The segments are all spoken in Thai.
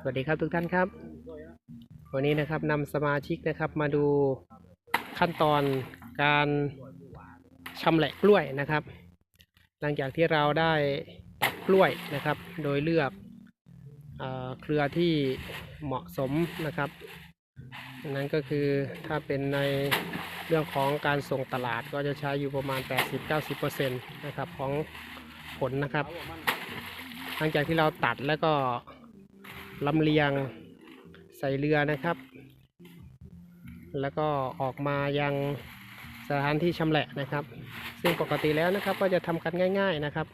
สวัสดีครับทุกท่านครับ วันนี้นะครับนำสมาชิกนะครับมาดูขั้นตอนการชำแหละกล้วยนะครับ หลังจากที่เราได้ตัดกล้วยนะครับ โดยเลือกเอเครือที่เหมาะสมนะครับนั้นก็คือถ้าเป็นในเรื่องของการส่งตลาดก็จะใช้อยู่ประมาณ 80-90%นะครับของผลนะครับ หลังจากที่เราตัดแล้วก็ ลำเลียงใส่เรือนะครับ แล้วก็ออกมายังสถานที่ชำแหละนะครับ ซึ่งปกติแล้วนะครับก็จะทำกันง่าย ๆนะครับ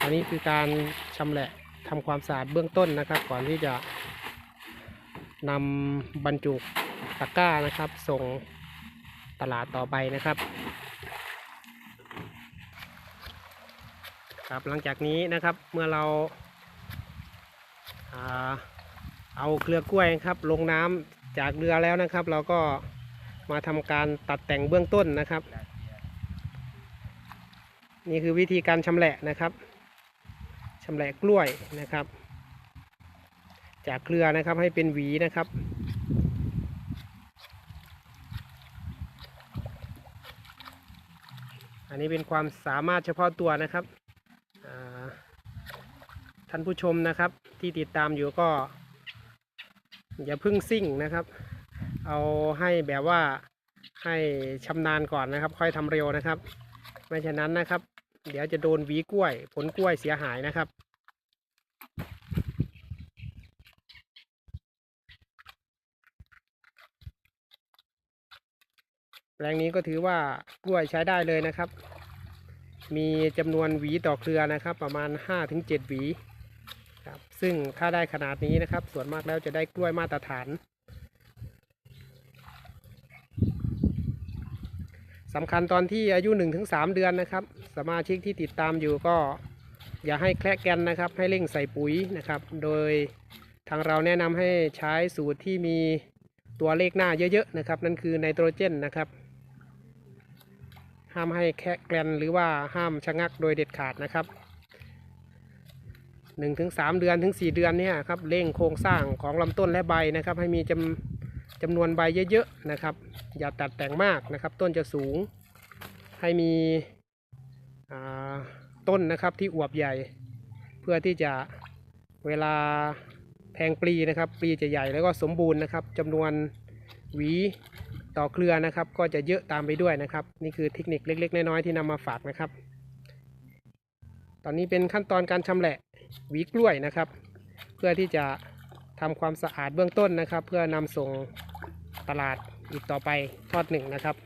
อันนี้คือการชำแหละทำความสะอาดเบื้องต้นนะครับ ก่อนที่จะนำบรรจุตะกร้านะครับ ส่งตลาดต่อไปนะครับ ครับหลังจากนี้นะครับเมื่อเราอ่า เอาเครือกล้วยครับ ลงน้ำจากเรือแล้วนะครับ เราก็มาทำการตัดแต่งเบื้องต้นนะครับ นี่คือวิธีการชำแหละนะครับชำแหละกล้วยนะครับ จากเครือนะครับให้เป็นหวีนะครับอันนี้เป็นความสามารถเฉพาะตัวนะครับ ท่านผู้ชมนะครับ ที่ติดตามอยู่ก็ อย่าเพึ่งซิ่งนะครับ เอาให้แบบว่าให้ชำนาญก่อนนะครับ ค่อยทำเร็วนะครับ ไม่ฉะนั้นนะครับ เดี๋ยวจะโดนหวีกล้วย ผลกล้วยเสียหายนะครับแปลงนี้ก็ถือว่ากล้วยใช้ได้เลยนะครับ มีจำนวนหวีต่อเครือนะครับ ประมาณ 5-7 หวี ครับ ซึ่งถ้าได้ขนาดนี้นะครับ ส่วนมากแล้วจะได้กล้วยมาตรฐานสำคัญตอนที่อายุ 1-3 เดือนนะครับ สมาชิกที่ติดตามอยู่ก็อย่าให้แคละแกนนะครับ ให้เร่งใส่ปุ๋ยนะครับ โดยทางเราแนะนำให้ใช้สูตรที่มีตัวเลขหน้าเยอะๆนะครับ นั่นคือไนโตรเจนนะครับ ห้ามให้แคะแกนหรือว่าห้ามชะงักโดยเด็ดขาดนะครับ หนึ่งถึงสามเดือนถึงสี่เดือนเนี่ยครับเร่งโครงสร้างของลำต้นและใบนะครับ ให้มีจำจำนวนใบเยอะๆนะครับ อย่าตัดแต่งมากนะครับ ต้นจะสูง ให้มีต้นนะครับที่อวบใหญ่ เพื่อที่จะเวลาแทงปลีนะครับ ปลีจะใหญ่แล้วก็สมบูรณ์นะครับจำนวนหวีต่อเครือนะครับ ก็จะเยอะตามไปด้วยนะครับ นี่คือเทคนิคเล็ก ๆ น้อยๆที่นำมาฝากนะครับ ตอนนี้เป็นขั้นตอนการชำแหละ หวีกล้วยนะครับ เพื่อที่จะทำความสะอาดเบื้องต้นนะครับ เพื่อนำส่งตลาดอีกต่อไปทอดหนึ่งนะครับ